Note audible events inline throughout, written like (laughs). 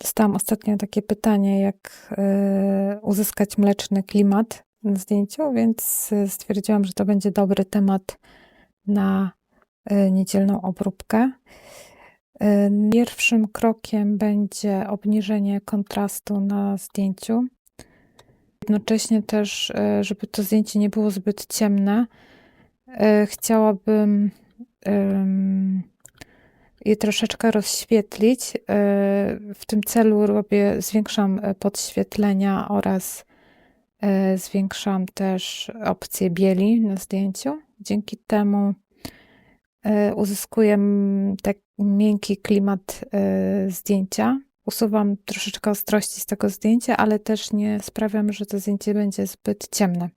Dostałam ostatnio takie pytanie, jak e, uzyskać mleczny klimat na zdjęciu, więc e, stwierdziłam, że to będzie dobry temat na e, niedzielną obróbkę. Pierwszym krokiem będzie obniżenie kontrastu na zdjęciu. Jednocześnie też, żeby to zdjęcie nie było zbyt ciemne, chciałabym je troszeczkę rozświetlić. E, W tym celu robię, zwiększam podświetlenia oraz e, zwiększam też opcję bieli na zdjęciu. Dzięki temu e, uzyskuję m, tak miękki klimat zdjęcia. Usuwam troszeczkę ostrości z tego zdjęcia, ale też nie sprawiam, że to zdjęcie będzie zbyt ciemne.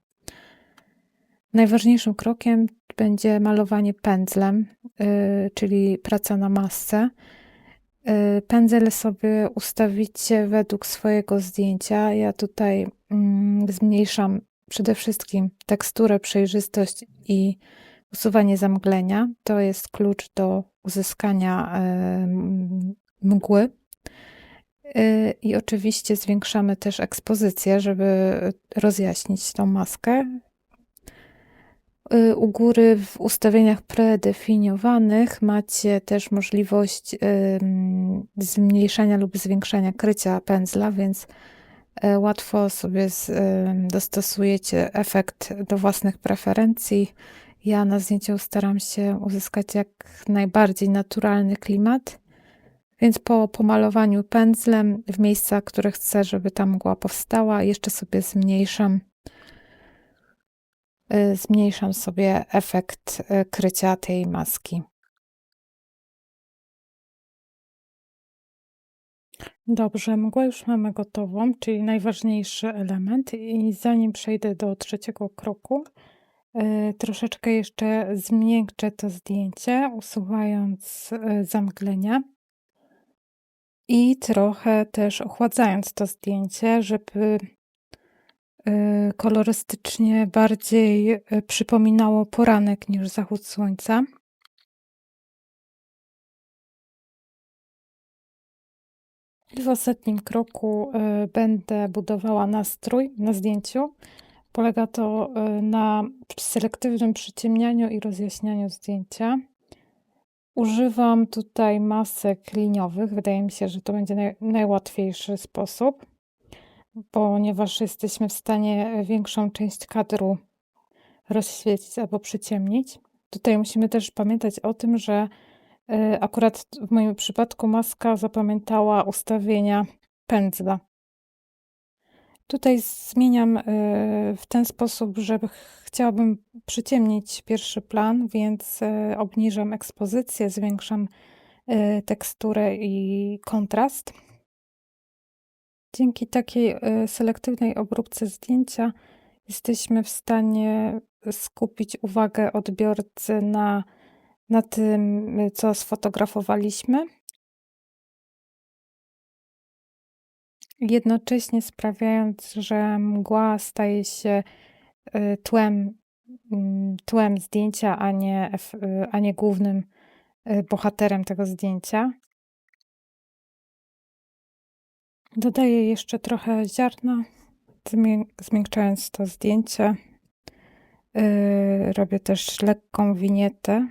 Najważniejszym krokiem będzie malowanie pędzlem, y, czyli praca na masce. Y, Pędzel sobie ustawicie według swojego zdjęcia. Ja tutaj mm, zmniejszam przede wszystkim teksturę, przejrzystość i usuwanie zamglenia. To jest klucz do uzyskania em, mgły. Y, I oczywiście zwiększamy też ekspozycję, żeby rozjaśnić tą maskę. Y, U góry w ustawieniach predefiniowanych macie też możliwość zmniejszania lub zwiększania krycia pędzla, więc e, łatwo sobie dostosujecie efekt do własnych preferencji. Ja na zdjęciu staram się uzyskać jak najbardziej naturalny klimat, więc po pomalowaniu pędzlem w miejscach, które chcę, żeby ta mgła powstała, jeszcze sobie zmniejszam y, zmniejszam sobie efekt y, krycia tej maski. Dobrze, mgłę już mamy gotową, czyli najważniejszy element. I zanim przejdę do trzeciego kroku, y, troszeczkę jeszcze zmiękczę to zdjęcie, usuwając y, zamglenia i trochę też ochładzając to zdjęcie, żeby y, kolorystycznie bardziej y, przypominało poranek niż zachód słońca. I w ostatnim kroku y, będę budowała nastrój na zdjęciu. Polega to na selektywnym przyciemnianiu i rozjaśnianiu zdjęcia. Używam tutaj masek liniowych. Wydaje mi się, że to będzie naj, najłatwiejszy sposób, ponieważ jesteśmy w stanie większą część kadru rozświetlić albo przyciemnić. Tutaj musimy też pamiętać o tym, że y, akurat w moim przypadku maska zapamiętała ustawienia pędzla. Tutaj zmieniam y, w ten sposób, że ch- chciałabym przyciemnić pierwszy plan, więc obniżam ekspozycję, zwiększam teksturę i kontrast. Dzięki takiej y, selektywnej obróbce zdjęcia jesteśmy w stanie skupić uwagę odbiorcy na, na tym, y, co sfotografowaliśmy. jednocześnie sprawiając, że mgła staje się y, tłem, mm, tłem zdjęcia, a nie, a nie głównym bohaterem tego zdjęcia. Dodaję jeszcze trochę ziarna, zmię- zmiękczając to zdjęcie. Y, Robię też lekką winietę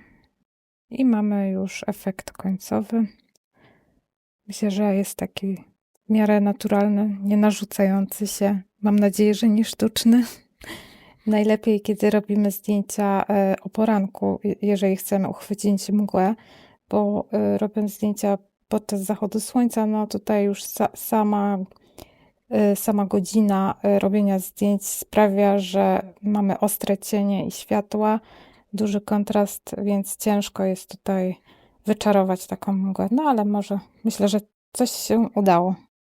i mamy już efekt końcowy. Myślę, że jest taki w miarę naturalny, nie narzucający się. Mam nadzieję, że nie sztuczny. (laughs) Najlepiej, kiedy robimy zdjęcia e, o poranku, je- jeżeli chcemy uchwycić mgłę, bo e, robiąc zdjęcia podczas zachodu słońca, no tutaj już sa, sama, e, sama godzina e, robienia zdjęć sprawia, że mamy ostre cienie i światła, duży kontrast, więc ciężko jest tutaj wyczarować taką mgłę. No ale może myślę, że coś się udało.